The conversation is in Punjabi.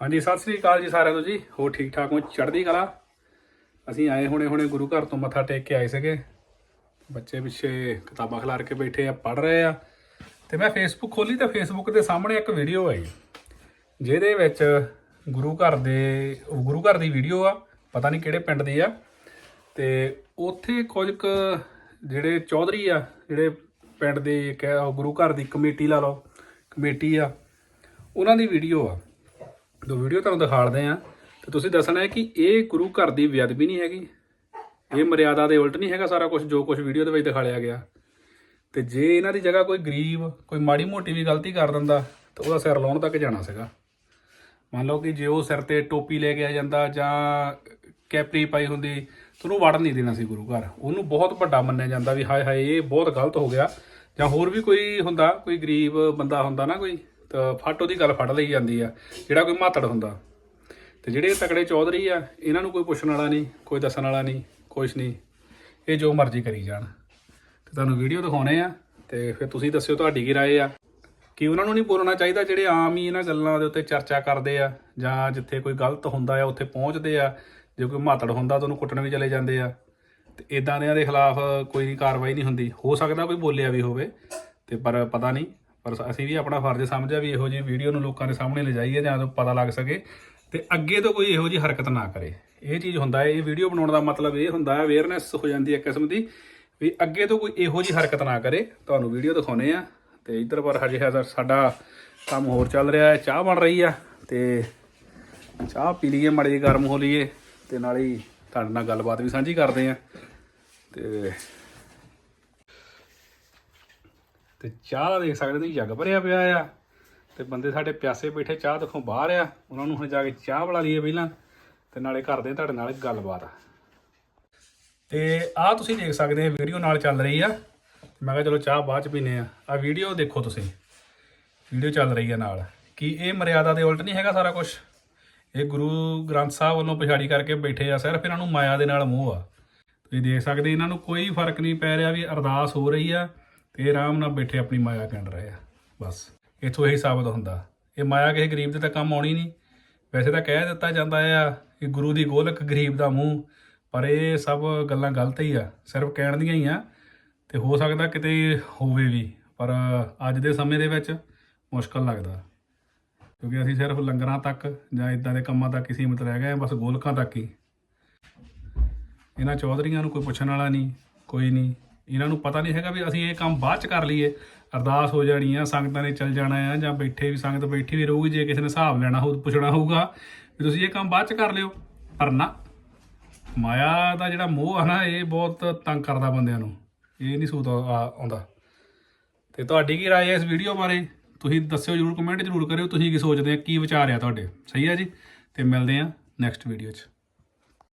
ਹਾਂਜੀ, ਸਤਿ ਸ੍ਰੀ ਅਕਾਲ ਜੀ ਸਾਰਿਆਂ ਨੂੰ ਜੀ। ਹੋਰ ਠੀਕ ਠਾਕ ਹੋ? ਚੜ੍ਹਦੀ ਕਲਾ। ਅਸੀਂ ਆਏ ਹੁਣੇ ਹੁਣੇ ਗੁਰੂ ਘਰ ਤੋਂ ਮੱਥਾ ਟੇਕ ਕੇ ਆਏ ਸੀਗੇ। ਬੱਚੇ ਪਿੱਛੇ ਕਿਤਾਬਾਂ ਖਿਲਾਰ ਕੇ ਬੈਠੇ ਆ, ਪੜ੍ਹ ਰਹੇ ਆ। ਤੇ ਮੈਂ ਫੇਸਬੁੱਕ ਖੋਲੀ ਤਾਂ ਫੇਸਬੁੱਕ ਦੇ ਸਾਹਮਣੇ ਇੱਕ ਵੀਡੀਓ ਆਈ। ਜਿਹਦੇ ਵਿੱਚ ਗੁਰੂ ਘਰ ਦੇ ਗੁਰੂ ਘਰ ਦੀ ਵੀਡੀਓ ਆ, ਪਤਾ ਨਹੀਂ ਕਿਹੜੇ ਪਿੰਡ ਦੀ ਆ। ਤੇ ਉੱਥੇ ਕੁਝ ਕੁ ਜਿਹੜੇ ਚੌਧਰੀ ਆ, ਜਿਹੜੇ ਪਿੰਡ ਦੇ ਕਹਿ ਉਹ ਗੁਰੂ ਘਰ ਦੀ ਕਮੇਟੀ ਲਾ ਲਓ, ਕਮੇਟੀ ਆ, ਉਹਨਾਂ ਦੀ ਵੀਡੀਓ ਆ। ਦੋ ਵੀਡੀਓ ਤੁਹਾਨੂੰ ਦਿਖਾੜਦੇ ਆ ਤੇ ਤੁਸੀਂ ਦੱਸਣਾ ਹੈ ਕਿ ਇਹ ਗੁਰੂ ਘਰ ਦੀ ਬੇਅਦਬੀ ਨਹੀਂ ਹੈਗੀ। ਇਹ ਮਰਿਆਦਾ ਦੇ ਉਲਟ ਨਹੀਂ ਹੈਗਾ ਸਾਰਾ ਕੁਝ ਜੋ ਕੁਝ ਵੀਡੀਓ ਦੇ ਵਿੱਚ ਦਿਖਾਲਿਆ ਗਿਆ। ਤੇ ਜੇ ਇਹਨਾਂ ਦੀ ਜਗ੍ਹਾ ਕੋਈ ਗਰੀਬ, ਕੋਈ ਮਾੜੀ ਮੋਟੀ ਵੀ ਗਲਤੀ ਕਰ ਦਿੰਦਾ, ਤਾਂ ਉਹਦਾ ਸਿਰ ਲਾਉਣ ਤੱਕ ਜਾਣਾ ਸੀਗਾ। ਮੰਨ ਲਓ ਕਿ ਜੇ ਉਹ ਸਿਰ ਤੇ ਟੋਪੀ ਲੈ ਕੇ ਆ ਜਾਂਦਾ ਜਾਂ ਕੈਪਰੀ ਪਾਈ ਹੁੰਦੀ, ਤਾਂ ਉਹਨੂੰ ਵੜ ਨਹੀਂ ਦੇਣਾ ਸੀ ਗੁਰੂ ਘਰ। ਉਹਨੂੰ ਬਹੁਤ ਵੱਡਾ ਮੰਨਿਆ ਜਾਂਦਾ ਵੀ ਹਾਏ ਹਾਏ ਇਹ ਬਹੁਤ ਗਲਤ ਹੋ ਗਿਆ। ਜਾਂ ਹੋਰ ਵੀ ਕੋਈ ਹੁੰਦਾ, ਕੋਈ ਗਰੀਬ ਬੰਦਾ ਹੁੰਦਾ ਨਾ ਕੋਈ ਫੱਟ ਉਹਦੀ ਗੱਲ ਫੜ ਲਈ ਜਾਂਦੀ ਆ, ਜਿਹੜਾ ਕੋਈ ਮਾਤੜ ਹੁੰਦਾ। ਤੇ ਜਿਹੜੇ ਤਕੜੇ ਚੌਧਰੀ ਆ, ਇਹਨਾਂ ਨੂੰ ਕੋਈ ਪੁੱਛਣ ਵਾਲਾ ਨਹੀਂ, ਕੋਈ ਦੱਸਣ ਵਾਲਾ ਨਹੀਂ, ਕੁਛ ਨਹੀਂ। ਇਹ ਜੋ ਮਰਜ਼ੀ ਕਰੀ ਜਾਣ। ਤੇ ਤੁਹਾਨੂੰ ਵੀਡੀਓ ਦਿਖਾਉਣੇ ਆ, ਤੇ ਫਿਰ ਤੁਸੀਂ ਦੱਸਿਓ ਤੁਹਾਡੀ ਕੀ ਰਾਏ ਆ। ਕਿ ਉਹਨਾਂ ਨੂੰ ਨਹੀਂ ਬੋਲਣਾ ਚਾਹੀਦਾ, ਜਿਹੜੇ ਆਮ ਹੀ ਇਹਨਾਂ ਗੱਲਾਂ ਦੇ ਉੱਤੇ ਚਰਚਾ ਕਰਦੇ ਆ, ਜਾਂ ਜਿੱਥੇ ਕੋਈ ਗਲਤ ਹੁੰਦਾ ਆ, ਉੱਥੇ ਪਹੁੰਚਦੇ ਆ। ਜੇ ਕੋਈ ਮਾਤੜ ਹੁੰਦਾ ਤਾਂ ਉਹਨੂੰ ਕੁੱਟਣ ਵੀ ਚਲੇ ਜਾਂਦੇ ਆ। ਤੇ ਇਦਾਂ ਦਿਆਂ ਦੇ ਖਿਲਾਫ ਕੋਈ ਕਾਰਵਾਈ ਨਹੀਂ ਹੁੰਦੀ। ਹੋ ਸਕਦਾ ਕੋਈ ਬੋਲਿਆ ਵੀ ਹੋਵੇ, ਤੇ ਪਰ ਪਤਾ ਨਹੀਂ ਪਰ ਅਸੀਂ ਵੀ ਆਪਣਾ ਫਰਜ਼ ਸਮਝਿਆ ਵੀ ਇਹੋ ਜਿਹੀ ਵੀਡੀਓ ਨੂੰ ਲੋਕਾਂ ਦੇ ਸਾਹਮਣੇ ਲਿਜਾਈਏ ਜਾਂ ਪਤਾ ਲੱਗ ਸਕੇ ਤੇ ਅੱਗੇ ਤੋਂ ਕੋਈ ਇਹੋ ਜਿਹੀ ਹਰਕਤ ਨਾ ਕਰੇ। ਇਹ ਚੀਜ਼ ਹੁੰਦਾ ਹੈ, ਇਹ ਵੀਡੀਓ ਬਣਾਉਣ ਦਾ ਮਤਲਬ ਇਹ ਹੁੰਦਾ ਹੈ ਅਵੇਅਰਨੈਸ ਹੋ ਜਾਂਦੀ ਹੈ ਇੱਕ ਕਿਸਮ ਦੀ ਵੀ ਅੱਗੇ ਤੋਂ ਕੋਈ ਇਹੋ ਜਿਹੀ ਹਰਕਤ ਨਾ ਕਰੇ। ਤੁਹਾਨੂੰ ਵੀਡੀਓ ਦਿਖਾਉਨੇ ਆ ਤੇ ਇੱਧਰ ਪਰ ਹਜੇ ਹਜ਼ਾਰ ਸਾਡਾ ਕੰਮ ਹੋਰ ਚੱਲ ਰਿਹਾ ਹੈ, ਚਾਹ ਬਣ ਰਹੀ ਆ ਤੇ ਚਾਹ ਪੀ ਲਈਏ, ਮਾੜੀ ਜਿਹੀ ਗਰਮ ਹੋ ਲਈਏ ਤੇ ਨਾਲ ਹੀ ਤੁਹਾਡੇ ਨਾਲ ਗੱਲਬਾਤ ਵੀ ਸਾਂਝੀ ਕਰਦੇ ਆ ਤੇ ਤੇ ਚਾਹ ਦਾ ਦੇਖ ਸਕਦੇ ਤੁਸੀਂ, ਜੱਗ ਭਰਿਆ ਪਿਆ ਆ। ਤੇ ਬੰਦੇ ਸਾਡੇ ਪਿਆਸੇ ਬੈਠੇ, ਚਾਹ ਦੇਖੋ ਬਾਹਰ ਆ। ਉਹਨਾਂ ਨੂੰ ਹੁਣ ਜਾ ਕੇ ਚਾਹ ਬਣਾ ਲਈਏ ਪਹਿਲਾਂ, ਤੇ ਨਾਲੇ ਕਰਦੇ ਤੁਹਾਡੇ ਨਾਲ ਗੱਲਬਾਤ ਤੇ ਆਹ ਤੁਸੀਂ ਦੇਖ ਸਕਦੇ ਹੋ, ਵੀਡੀਓ ਨਾਲ ਚੱਲ ਰਹੀ ਆ। ਮੈਂ ਕਿਹਾ ਚਲੋ ਚਾਹ ਬਾਅਦ ਚ ਪੀਨੇ ਆ। ਆ ਵੀਡੀਓ ਦੇਖੋ ਤੁਸੀਂ। ਵੀਡੀਓ ਚੱਲ ਰਹੀ ਆ ਨਾਲ। ਕੀ ਇਹ ਮਰਿਆਦਾ ਦੇ ਉਲਟ ਨਹੀਂ ਹੈਗਾ ਸਾਰਾ ਕੁਝ ਇਹ ਗੁਰੂ ਗ੍ਰੰਥ ਸਾਹਿਬ ਵੱਲੋਂ ਪਛਾੜੀ ਕਰਕੇ ਬੈਠੇ ਆ ਸਿਰਫ, ਇਹਨਾਂ ਨੂੰ ਮਾਇਆ ਦੇ ਨਾਲ ਮੋਹ ਆ। ਤੁਸੀਂ ਦੇਖ ਸਕਦੇ ਇਹਨਾਂ ਨੂੰ ਕੋਈ ਫ਼ਰਕ ਨਹੀਂ ਪੈ ਰਿਹਾ ਵੀ ਅਰਦਾਸ ਹੋ ਰਹੀ ਆ। ਤੇ ਆਰਾਮ ਨਾਲ ਬੈਠੇ ਆਪਣੀ ਮਾਇਆ ਕਹਿਣ ਰਹੇ ਆ, ਬਸ। ਇਥੋਂ ਇਹੀ ਸਾਬਤ ਹੁੰਦਾ। ਇਹ ਮਾਇਆ ਕਿਸੇ ਗਰੀਬ ਦੇ ਤਾਂ ਕੰਮ ਆਉਣੀ ਨਹੀਂ। ਵੈਸੇ ਤਾਂ ਕਹਿ ਦਿੱਤਾ ਜਾਂਦਾ ਆ ਕਿ ਗੁਰੂ ਦੀ ਗੋਲਕ ਗਰੀਬ ਦਾ ਮੂੰਹ, ਪਰ ਇਹ ਸਭ ਗੱਲਾਂ ਗਲਤ ਹੀ ਆ। ਸਿਰਫ ਕਹਿਣ ਦੀਆਂ ਹੀ ਆ, ਤੇ ਹੋ ਸਕਦਾ ਕਿਤੇ ਹੋਵੇ ਵੀ, ਪਰ ਅੱਜ ਦੇ ਸਮੇਂ ਦੇ ਵਿੱਚ ਮੁਸ਼ਕਲ ਲੱਗਦਾ। ਕਿਉਂਕਿ ਅਸੀਂ ਸਿਰਫ ਲੰਗਰਾਂ ਤੱਕ ਜਾਂ ਇਦਾਂ ਦੇ ਕੰਮਾਂ ਤੱਕ ਹੀ ਸੀਮਿਤ ਰਹਿ ਗਏ ਹਾਂ ਬਸ ਗੋਲਕਾਂ ਤੱਕ ਹੀ। ਇਹਨਾਂ ਚੌਧਰੀਆਂ ਨੂੰ ਕੋਈ ਪੁੱਛਣ ਵਾਲਾ ਨਹੀਂ, ਕੋਈ ਨਹੀਂ। ਇਹਨਾਂ ਨੂੰ ਪਤਾ ਨਹੀਂ ਹੈਗਾ ਵੀ ਅਸੀਂ ਇਹ ਕੰਮ ਬਾਅਦ ਚ ਕਰ ਲਈਏ। ਅਰਦਾਸ ਹੋ ਜਾਣੀ ਆ, ਸੰਗਤਾਂ ਨੇ ਚੱਲ ਜਾਣਾ ਆ ਜਾਂ ਬੈਠੇ ਵੀ, ਸੰਗਤ ਬੈਠੀ ਵੀ ਰਹੂਗੀ, ਜੇ ਕਿਸੇ ਨੇ ਹਿਸਾਬ ਲੈਣਾ ਹੋਊ ਪੁੱਛਣਾ ਹੋਊਗਾ ਵੀ ਤੁਸੀਂ ਇਹ ਕੰਮ ਬਾਅਦ ਚ ਕਰ ਲਿਓ। ਪਰ ਨਾ, ਮਾਇਆ ਦਾ ਜਿਹੜਾ ਮੋਹ ਆ ਨਾ, ਇਹ ਬਹੁਤ ਤੰਗ ਕਰਦਾ ਬੰਦਿਆਂ ਨੂੰ। ਇਹ ਨਹੀਂ ਸੂਤ ਆਉਂਦਾ। ਤੇ ਤੁਹਾਡੀ ਕੀ ਰਾਏ ਹੈ ਇਸ ਵੀਡੀਓ ਬਾਰੇ? ਤੁਸੀਂ ਦੱਸਿਓ ਜਰੂਰ ਕਮੈਂਟ ਜਰੂਰ ਕਰਿਓ। ਤੁਸੀਂ ਕੀ ਸੋਚਦੇ ਆ, ਕੀ ਵਿਚਾਰ ਆ ਤੁਹਾਡੇ? ਸਹੀ ਹੈ ਜੀ? ਤੇ ਮਿਲਦੇ ਆ ਨੈਕਸਟ ਵੀਡੀਓ 'ਚ।